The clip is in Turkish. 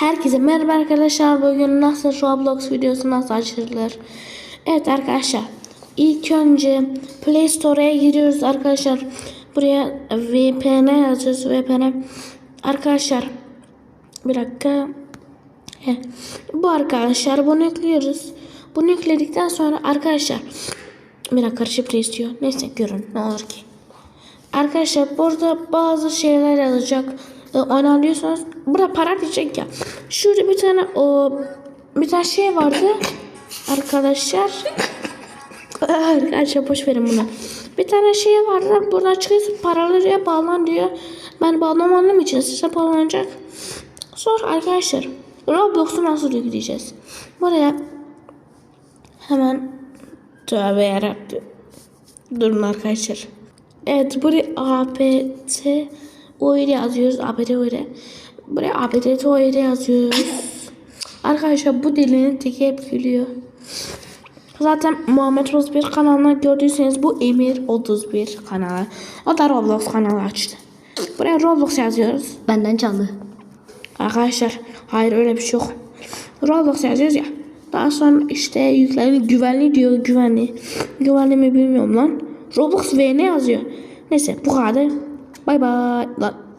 Herkese merhaba arkadaşlar. Bugün nasıl Roblox videosu nasıl açılır? Evet arkadaşlar. İlk önce Play Store'a giriyoruz arkadaşlar. Buraya VPN yazıyoruz. VPN. Arkadaşlar bir dakika. Heh. Bu arkadaşlar bunu yüklüyoruz. Bunu yükledikten sonra arkadaşlar bir dakika şifre istiyor. Neyse görün ne olur ki. Arkadaşlar burada bazı şeyler yazacak. E, oynanıyorsanız burada para diyecek ya. Şurada bir tane o bir tane şey vardı. Arkadaşlar. Arkadaşlar boş verin bunu. Bir tane şey vardı. Buradan çıkıyorsun paraları bağlan diyor. Ben bağlamadığım için size bağlanacak. Sonra arkadaşlar Roblox'u nasıl yükleyeceğiz? Buraya hemen tövbe yarabbim. Durun arkadaşlar. Evet buraya APT öyle yazıyoruz. APT öyle. Buraya APT öyle yazıyoruz. Arkadaşlar bu dilinin teki hep gülüyor. Zaten Muhammed 31 kanalına gördüyseniz bu Emir 31 kanalı. O da Roblox kanalı açtı. Buraya Roblox yazıyoruz. Benden çaldı. Arkadaşlar hayır öyle bir şey yok. Roblox yazıyoruz ya. Daha sonra işte yüklerini güvenli diyor güvenli. Güvenli mi bilmiyorum lan. Roblox V ne yazıyor? Neyse bu kadar. 拜拜，那。